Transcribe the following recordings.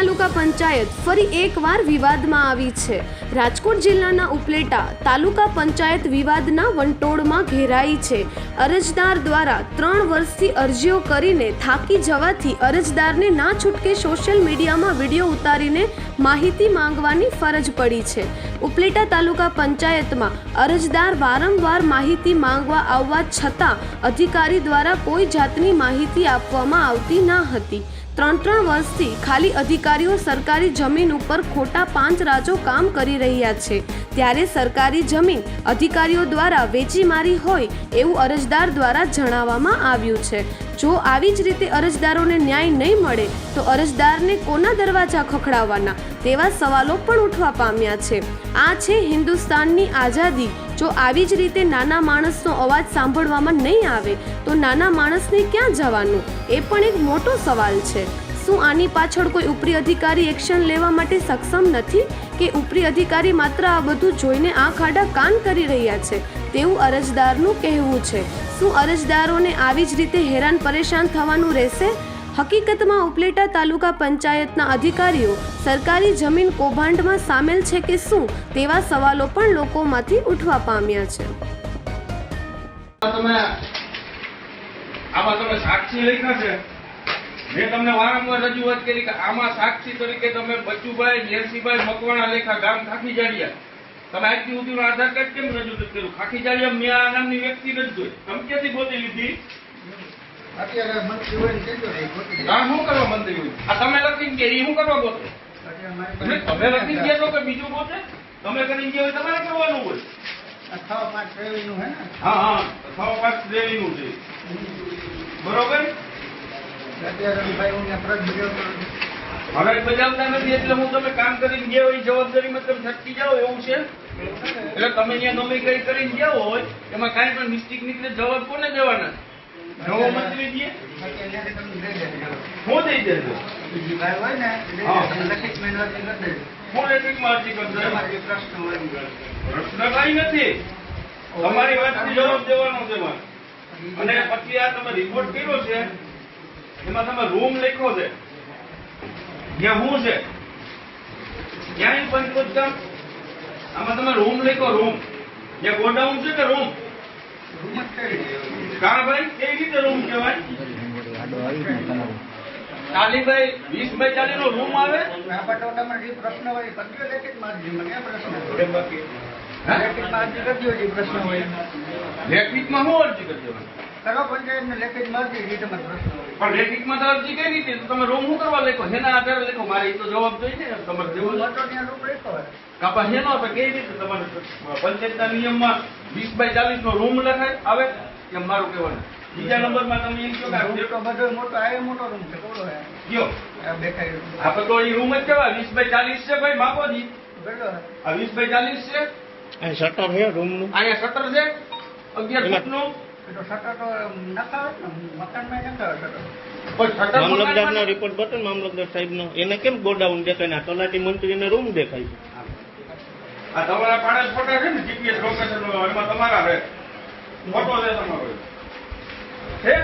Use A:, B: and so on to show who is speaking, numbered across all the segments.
A: તાલુકા પંચાયત ફરી એકવાર વિવાદમાં આવી છે. રાજકોટ જિલ્લાના ઉપલેટા તાલુકા પંચાયત વિવાદના વંટોળમાં ઘેરાઈ છે. અરજદાર દ્વારા ત્રણ વર્ષથી અરજીઓ કરીને થાકી જવાથી અરજદારને ના છૂટકે સોશિયલ મીડિયામાં વીડિયો ઉતારીને માહિતી માંગવાની ફરજ પડી છે. ઉપલેટા તાલુકા પંચાયતમાં અરજદાર વારંવાર માહિતી માંગવા આવવા છતાં અધિકારી દ્વારા કોઈ જાતની માહિતી આપવામાં આવતી ના હતી. ત્રણ ત્રણ વર્ષથી ખાલી અધિકારીઓ સરકારી જમીન ઉપર ખોટા પાંચ રાજો કામ કરી રહ્યા છે. ત્યારે સરકારી જમીન અધિકારીઓ દ્વારા વેચી મારી હોય એવું અરજદાર દ્વારા જણાવવામાં આવ્યું છે. જો આવી જ રીતે અરજદારોને ન્યાય નહીં મળે, તો અરજદારને કોના દરવાજા ખખડાવવાના? તેવા સવાલો પણ ઉઠવા પામ્યા છે. આ છે હિન્દુસ્તાનની આઝાદી જો આવી જ રીતે નાના માણસનો અવાજ સાંભળવામાં નહીં આવે, તો નાના માણસને ક્યાં જવાનું? એ પણ એક મોટો સવાલ છે. શું આની પાછળ કોઈ ઉપરી અધિકારી એક્શન લેવા માટે સક્ષમ નથી? કે ઉપરી અધિકારી માત્ર આ બધું જોઈને આંખ આડા કાન કરી રહ્યા છે? તેવું અરજદારનું કહેવું છે. શું અરજદારોને આવી જ રીતે હેરાન પરેશાન થવાનું રહેશે? હકીકતમાં ઉપલેટા તાલુકા પંચાયતના અધિકારીઓ સરકારી જમીન કૌભાંડમાં સામેલ છે કે શું તેવા સવાલો પણ લોકોમાંથી ઉઠવા પામ્યા છે.
B: મેં તમને વારંવાર રજૂઆત કરી કે આમાં સાક્ષી તરીકે તમે બચુભાઈ જયસિંહભાઈ મકવાણા લેખા ગામ ખાખી જાડિયા તમે આજથી સુધીનું આધાર કાર્ડ કેમ રજૂ કર્યું? ખાખી જાડિયા મેં આ નામની વ્યક્તિ રજૂ જોઈ. તમે ક્યાંથી ગોતી લીધી.
C: અત્યારે મંત્રી હોય ને કેટલો રહે? ગોતી લે.
B: આ શું કરવા મંત્રી હોય? આ તમે લખીને કે એ શું કરવા ગોતે?
C: અત્યારે મારી
B: એટલે
C: પાસે
B: તમે લખીને ગયા છો કે બીજું ગોતે? તમે કરીને ગયા હોય તમારે કરવાનું હોય.
C: છ પાંચ ટ્રેવીનું હે ને?
B: હા હા છ પાંચ શ્રેણીનું છે. બરોબર?
C: અત્યારે ભાઈ હું ત્યાં ફરજ નથી.
B: હવે બજાવતા નથી એટલે હું તમે કામ કરીને ગયા હોય જવાબદારી જવાબદારીમાં તમે છટકી જાઓ એવું છે? એટલે તમે અહીંયા ગમે કઈ કરીને ગયા હોય એમાં કાંઈ પણ મિસ્ટેક નીકળે જવાબ કોને દેવાના? નવો મંત્રી. હું દઈ દેજો
C: હોય ને. લખિત મહેનત
B: હું
C: પ્રશ્ન હોય
B: પ્રશ્ન કાંઈ નથી. તમારી વાતનો જવાબ દેવાનો છે એમાં. અને પછી આ તમે રિપોર્ટ કર્યો છે એમાં તમે રૂમ લખ્યો છે. ત્યાં હું છે? ક્યાંય પંચકોત્તમ આમાં તમે રૂમ લખ્યો રૂમ ત્યાં ગોડાઉન છે કે રૂમ
C: રૂમ જ કરી દેજો.
B: કા કઈ રીતે રૂમ કહેવાય? કાલીભાઈ વીસ બાય ચાલીસ નો રૂમ આવે?
C: પ્રશ્ન હોય એ પ્રશ્ન હોય. કરજો જે પ્રશ્ન
B: પણ લેખિતમાં તો અરજી કઈ રીતે? તમે રૂમ શું કરવા લેખો? એના આધારે લખો? મારે એ તો જવાબ જોઈએ ને. તમારે
C: જેવો રૂમ હોય
B: કાપા હેનો તો કઈ રીતે તમારે પંચાયતના નિયમમાં વીસ બાય ચાલીસ નો રૂમ લખાય? આવે? એમ મારું કહેવાનું. બીજા નંબરમાં તમે એમ કહો કે
C: તો બધો મોટો આ મોટો રૂમ છે હે
B: કયો
C: આ બેઠા
B: આપણે તો એ રૂમ જ કેવા વીસ બાય ચાલીસ છે ભાઈ માપોજી આ વીસ બાય ચાલીસ છે.
D: અહીં શટર છે રૂમનું
B: અહીંયા શટર છે. અગિયાર ફૂટનું
C: શટર તો નખાવે ને. મકાનમાં નખાવે શટર
B: પણ શટર
D: રિપોર્ટ બતો ને મામલતદાર સાહેબનો. એને કેમ ગોડાઉન દેખાય ને? આ તલાટી મંત્રીને રૂમ દેખાય
B: આ તમારા પાડે ફોટા છે ને જીપીએસ લોકેશન એમાં તમારા છે. ફોટો છે તમારો. છે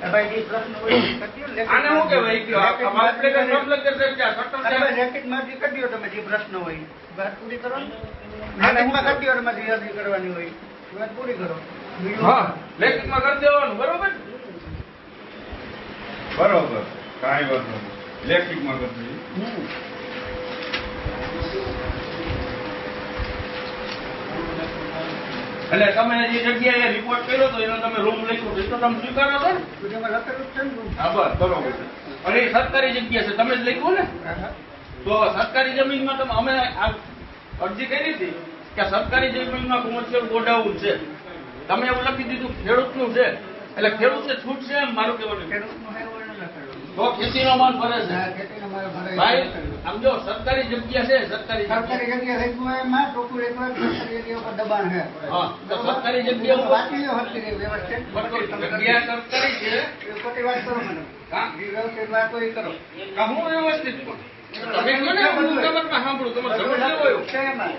C: એ ભાઈ જે પ્રશ્ન એ લેખિત
B: આને શું કહેવાય? કે આ
C: લેખિતમાં
B: મામલતદાર સાહેબ કે આ શટર
C: અરે ભાઈ,
B: છે
C: લેખિતમાં અરજી કરી તમે જે પ્રશ્ન હોય. વાત પૂરી કરો દ્યો તમારે જે અરજી કરવાની હોય. વાત પૂરી કરો.
B: હા લેખિતમાં કરી દેવાનું બરોબર? બરોબર કાંઈ વાંધો નહીં. લેખિતમાં કરી દઈએ. એટલે તમે જે જગ્યાએ રિપોર્ટ કર્યો તો એનો તમે રૂમ લખ્યો તો એ તો તમે સ્વીકારો છો ને. હા બસ બરોબર અને એ સરકારી જગ્યા છે તમે જ લખ્યું ને. તો સરકારી જમીનમાં તમે અમે અરજી કરી હતી કે સરકારી જમીનમાં કોમર્શિયલ ગોડાઉન છે તમે એવું લખી દીધું ખેડૂતનું છે એટલે ખેડૂતને છૂટ છે એમ મારું કહેવાનું ખેડૂત
C: ખેડૂતનું.
B: તો ખેતીનો માલ ભરે છે ભાઈ
C: લખેલું.
B: આમ જો સરકારી જગ્યા છે સરકારી
C: સરકારી
B: જગ્યા
C: હોય એમાં ટોકું લખ્યું સરકારી જગ્યા ઉપર દબાણ છે.
B: હા તો સરકારી જગ્યા
C: વાંચી લો હરખી વ્યવસ્થિત.
B: જગ્યા સરકારી છે.
C: એ ખોટી વાત કરો મને.
B: હા.
C: વ્યવસ્થિત વાત એ કરો.
B: કહું વ્યવસ્થિત પણ. તમે મને હું તમારમાં સાંભળું તમે સમજ
C: છે એમાં.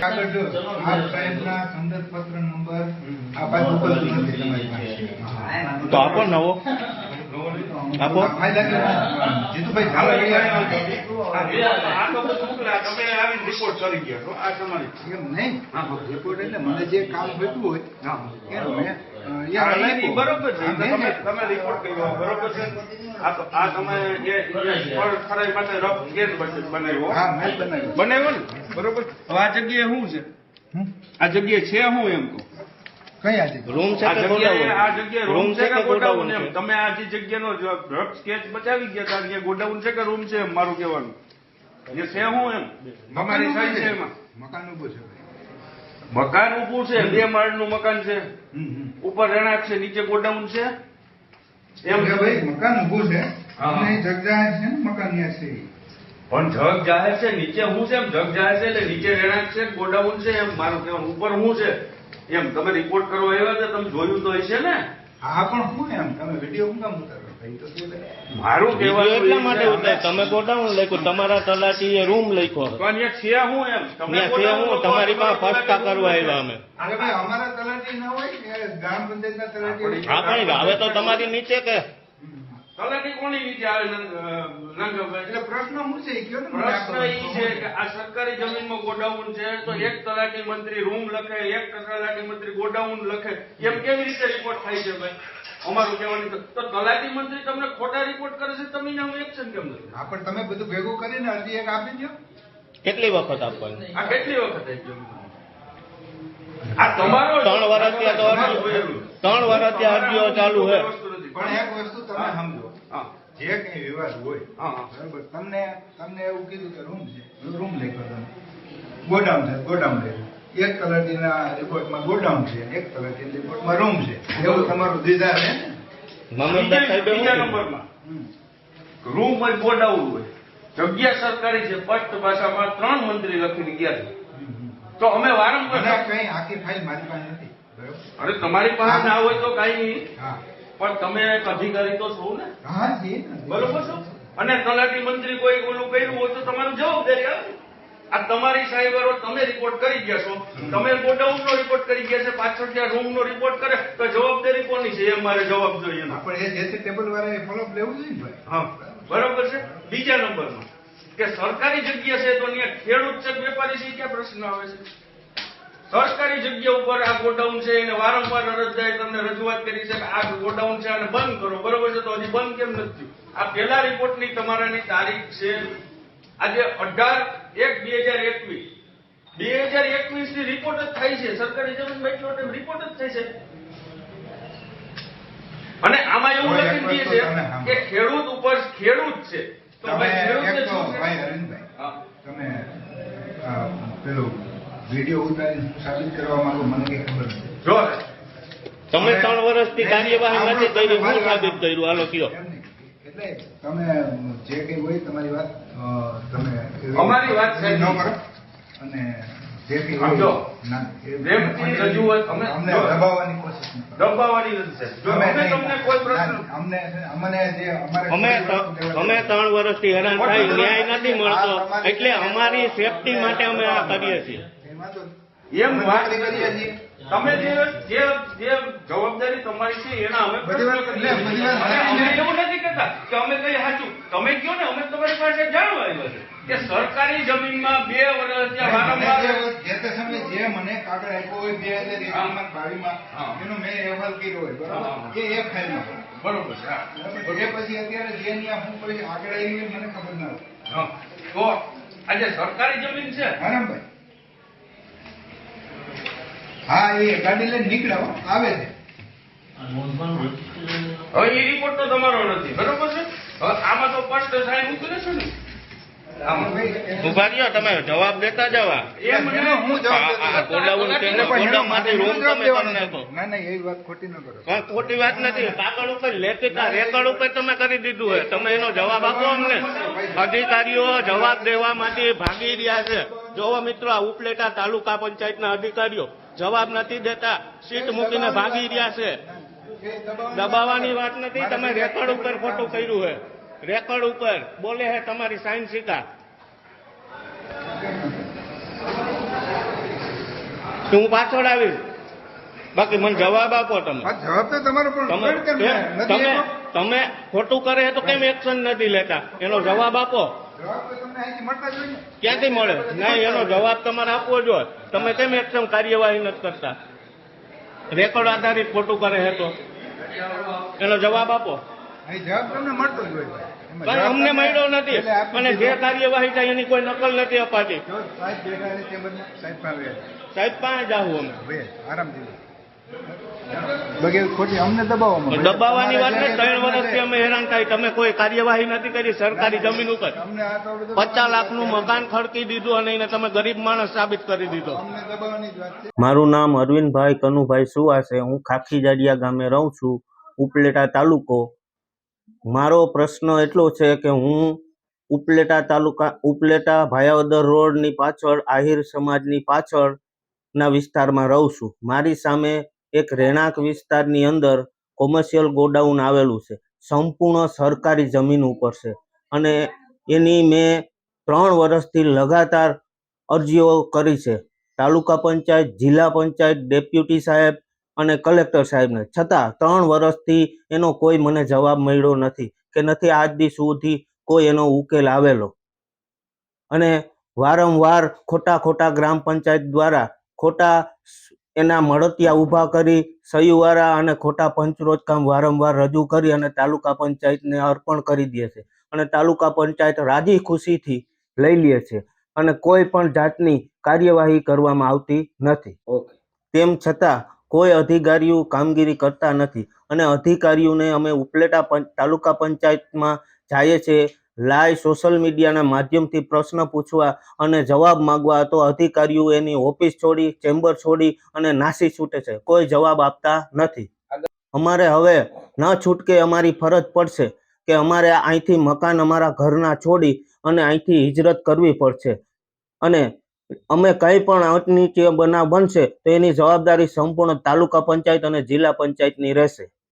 E: કાગળ જો આ સાહેબના સંદર્ભ પત્ર નંબર આ બાજુ ઉપર નથી તમારી પાસે.
D: તો આપો નવો? આપો.
B: રિપોર્ટ કરી ગયા છો. આ તમારી
E: એમ નહીં. રિપોર્ટ એટલે મને જે કામ થતું હોય
B: બરોબર છે. તમે તમે રિપોર્ટ કર્યો. બરોબર છે. આ તમે ફરાઈ માટે રફ કેસ બનાવ્યો.
E: હા બનાવ્યું.
B: બનાવ્યો ને? બરોબર. હવે આ જગ્યાએ શું છે? આ જગ્યાએ છે હું એમ કહું?
E: કઈ આજે
D: રૂમ છે
B: આ
D: કે
B: જગ્યાએ આ
D: ગોડાઉન રૂમ
B: છે કે ગોડાઉન
D: છે
B: એમ? તમે આ જે જગ્યાનો રફ સ્કેચ બચાવી ગયા હતા અહીંયા ગોડાઉન છે કે રૂમ છે એમ મારું કહેવાનું? એ છે શું એમ.
E: મકાન
B: ઉભું છે એમાં.
E: મકાન ઉભું છે.
B: મકાન ઉભું છે બે માળનું મકાન છે. ઉપર રહેણાંક છે નીચે ગોડાઉન છે. એમ
E: કે ભાઈ મકાન ઉભું છે.
B: હા.
E: અને જગ જાહેર છે ને મકાન ત્યાં છે.
B: પણ જગ જાહેર છે નીચે હું છે એમ? જગ જાહેર છે એટલે નીચે રહેણાંક છે ગોડાઉન છે એમ મારું કહેવાનું. ઉપર હું છે? એમ તમે રિપોર્ટ કરો આવ્યા તો તમે જોયું તો હશે ને?
E: હા પણ હું એમ તમે વીડિયો હું કામ ઉતારો? ભાઈ તો શું
B: મારું કહેવાનું
D: એટલા માટે તમે ગોડાઉન લખ્યું તમારા તલાટીએ રૂમ લખ્યો
B: તો એ છે હું એમ. તમે
D: છે હું તમારી પાસે ફટકા કરવા. આવ્યા અમે.
E: અરે ભાઈ અમારા તલાટી ના હોય ગામ પંચાયતના તલાટી
D: હા પણ હવે તો તમારી નીચે કે
B: તલાટી કોની નીચે આવે નંગ-
E: એટલે પ્રશ્ન શું છે ને
B: પ્રશ્ન
E: આપો.
B: છે કે આ સરકારી જમીનમાં ગોડાઉન છે તો એક તલાટી મંત્રી રૂમ લખે એક તલાટી મંત્રી ગોડાઉન લખે. એમ કેવી રીતે રિપોર્ટ થાય છે ભાઈ? અમારું કહેવાની તો તો તલાટી મંત્રી તમને ખોટા રિપોર્ટ કરે છે તમે એનું એક્શન કેમ નથી?
E: હા પણ તમે બધું ભેગું કરીને અરજી એક આપી દો
D: કેટલી વખત આપવાની?
B: આ કેટલી વખત થઈ આ તમારો
D: ત્રણ વર્ષથી. ત્રણ વર્ષથી અરજીઓ ચાલુ છે.
B: નથી.
E: પણ એક વસ્તુ તમે સમજો. જે કઈ વિવાદ હોય. બરાબર? તમને તમને એવું કીધું કે રૂમ છે. રૂમ લખ્યો તમે. ગોડાઉન છે ગોડાઉન લખ્યું એક તલાટીના રિપોર્ટમાં ગોડાઉન છે એક તલાટીના રિપોર્ટમાં રૂમ છે. એવું તમારું દીધા છે
B: બીજા નંબરમાં રૂમ હોય ગોડાઉન હોય. જગ્યા સરકારી છે સ્પષ્ટ ભાષામાં ત્રણ મંત્રી લખીને ગયા છે. તો અમે વારંવાર
E: કઈ આખી ફાઇલ મારી પાસે નથી બરાબર?
B: અરે તમારી પાસે ના હોય તો કઈ નહીં.
E: હા.
B: પણ તમે એક અધિકારી તો છો ને?
E: હા જી
B: બરોબર છો? અને તલાટી મંત્રી કોઈ ઓલું કર્યું હોય તો તમારું જવાબદારી આવે આ તમારી સાહેબરો તમે રિપોર્ટ કરી ગયા છો. તમે ગોડાઉન નો રિપોર્ટ કરી ગયા છે પાછળ ત્યાં રૂમ નો રિપોર્ટ કરે તો જવાબદારી કોની છે? એ મારે જવાબ જોઈએ
E: પણ એ જે ટેબલ વાળા ફોલોઅપ લેવું જોઈએ ભાઈ?
B: હા બરોબર છે? બીજા નંબરમાં કે સરકારી જગ્યા છે તો અહીંયા ખેડૂત છે વેપારી છે? ક્યાં પ્રશ્ન આવે છે? સરકારી જગ્યા ઉપર આ ગોડાઉન છે એને વારંવાર અરજદારે તમને રજૂઆત કરી છે કે આ ગોડાઉન છે આને બંધ કરો. બરોબર છે? તો હજી બંધ કેમ નથી આ પેલા રિપોર્ટની તમારાની તારીખ છે આજે અઢાર એક બે હજાર એકવીસ. બે હજાર એકવીસની રિપોર્ટ જ થાય છે. સરકારી જમીન બેઠી રિપોર્ટ જ થાય છે. અને આમાં એવું લખી દે છે કે ખેડૂત ઉપર ખેડૂત છે. તો ભાઈ ખેડૂતને
E: એક તો
B: શું
E: ભાઈ અરવિંદભાઈ તમે પેલું વીડિયો ઉતારીને સાબિત કરવા માંગો મને કઈ ખબર નથી.
B: જો
D: તમે ત્રણ વર્ષથી કાર્યવાહી નથી કરી હું સાબિત કર્યું? હાલો કયો.
E: એટલે તમે જે કઈ હોય તમારી વાત તમે
B: અમારી વાત
E: ન કરો. અને જે કઈ હોય
B: અમે
D: ત્રણ વર્ષથી હેરાન થાય ન્યાય નથી મળતો. એટલે અમારી સેફટી માટે અમે આ કરીએ છીએ.
E: એમાં
B: વાત
E: કરીએ.
B: તમે જે જે જે જવાબદારી તમારી છે એના અમે
E: બધી વાત-
B: પ્રશ્ન કરીએ
E: એટલે બધી
B: છીએ.
E: વાત
B: અને
E: સાચી
B: અમે એવું નથી કહેતા કે અમે કઈ સાચું. તમે કયો ને અમે તમારી પાસે જાણવા આવ્યા છે. કે સરકારી જમીનમાં બે વર્ષ વારંવાર
E: જે તે સમયે જે મને કાગળ આપ્યો હોય બે હજાર એકવીસમાં બાવીસમાં એનો મેં અહેવાલ કર્યો હોય. બરાબર? એ એક ફાઇલમાં
B: બરોબર છે હા.
E: એ પછી અત્યારે જે ન્યા હું કોઈ આગળ આવી મને ખબર ના હોય.
B: હા. તો આજે સરકારી જમીન છે
E: આરામભાઈ હા એ ગાડી લઈને નીકળ્યા આવે છે.
B: હવે એ રિપોર્ટ તો તમારો નથી બરોબર છે? હવે આમાં તો સ્પષ્ટ સાહેબ ઉતરે છે ને.
D: ઊભા રહ્યો તમે જવાબ દેતા જવા.
E: ખોટી ન કરો.
D: કઈ ખોટી વાત નથી. કાગળ ઉપર લેખિત રેકડ રેકર્ડ ઉપર તમે કરી દીધું હોય. તમે એનો જવાબ આપો અમને. અધિકારીઓ જવાબ દેવા માટે ભાગી રહ્યા છે. જોવો મિત્રો આ ઉપલેટા તાલુકા પંચાયતના અધિકારીઓ. જવાબ નથી દેતા. સીટ મૂકીને ભાગી રહ્યા છે. દબાવવાની વાત નથી તમે રેકોર્ડ ઉપર ખોટું કર્યું છે રેકોર્ડ ઉપર. બોલે હે તમારી સાઈન શીખા હું પાછળ આવીશ. બાકી મને જવાબ આપો તમે.
E: જવાબ તો તમારો પણ
D: તમે? તમે ખોટું કરે તો કેમ એક્શન નથી લેતા? એનો જવાબ આપો. ક્યાંથી મળે? નહીં એનો જવાબ તમારે આપવો જોઈએ તમે કેમ એકદમ કાર્યવાહી નથી કરતા? રેકોર્ડ આધારિત ખોટું કરે છે તો? એનો જવાબ આપો.
E: જવાબ તમને મળતો જ હોય.
D: કઈ અમને મળ્યો નથી. અને જે કાર્યવાહી થાય એની કોઈ નકલ નથી અપાતી.
E: સાહેબ પાસે.
D: જાવું અમે.
E: આરામથી લો. બગેર ખોટી અમને દબાવવામાં
D: દબાવવાની વાત ને ત્રણ વર્ષથી અમે હેરાન થાય. તમે કોઈ કાર્યવાહી નથી કરી સરકારી જમીન ઉપર.
E: અમને આ તો બધું
D: પચાસ લાખનું મકાન ખડકી દીધું અને એને તમે ગરીબ માણસ સાબિત કરી દીધો.
E: અમને દબાવવાની જ વાત છે.
F: મારું નામ અરવિંદભાઈ કનુભાઈ સુવા છે. હું ખાખીજાડિયા ગામે રહું છું ઉપલેટા તાલુકો. મારો પ્રશ્ન એટલો છે કે હું ઉપલેટા તાલુકા ઉપલેટા ભાયાવદર રોડની પાછળ આહિર સમાજની પાછળના વિસ્તારમાં રહું છું. મારી સામે એક રહેણાંક વિસ્તારની અંદર કોમર્શિયલ ગોડાઉન આવેલું છે. સંપૂર્ણ સરકારી જમીન ઉપર છે. અને એની મેં ત્રણ વર્ષથી લગાતાર અરજીઓ કરી છે. તાલુકા પંચાયત, જિલ્લા પંચાયત, ડેપ્યુટી સાહેબ અને કલેક્ટર સાહેબને. છતાં ત્રણ વર્ષથી એનો કોઈ મને જવાબ મળ્યો નથી કે નથી આજ દી સુધી કોઈ એનો ઉકેલ આવેલો. અને વારંવાર ખોટા ખોટા ગ્રામ પંચાયત દ્વારા ખોટા એના મળતિયા ઊભા કરી સહીવાળા અને ખોટા પંચરોજ કામ વારંવાર રજૂ કરી અને તાલુકા પંચાયતને અર્પણ કરી દે છે. અને તાલુકા પંચાયત રાજી ખુશીથી લઈ લે છે અને કોઈ પણ જાતની કાર્યવાહી કરવામાં આવતી નથી. તેમ છતાં કોઈ અધિકારીઓ કામગીરી કરતા નથી અને અધિકારીઓને અમે ઉપલેટા તાલુકા પંચાયતમાં જઈએ છીએ લાઈવ સોશિયલ મીડિયાના માધ્યમથી પ્રશ્ન પૂછવા અને જવાબ માંગવા તો અધિકારીઓ એની ઓફિસ છોડી, ચેમ્બર છોડી અને નાસી છૂટે છે. કોઈ જવાબ આપતા નથી. અમારે હવે ન છૂટકે અમારી ફરજ પડશે કે અમારે અહીંથી મકાન અમારા ઘરના છોડી અને અહીંથી હિજરત કરવી પડશે. અને અમે કંઈ પણ અનિચ્છનીય બનાવ બનશે તો એની જવાબદારી સંપૂર્ણ તાલુકા પંચાયત અને જિલ્લા પંચાયતની રહેશે.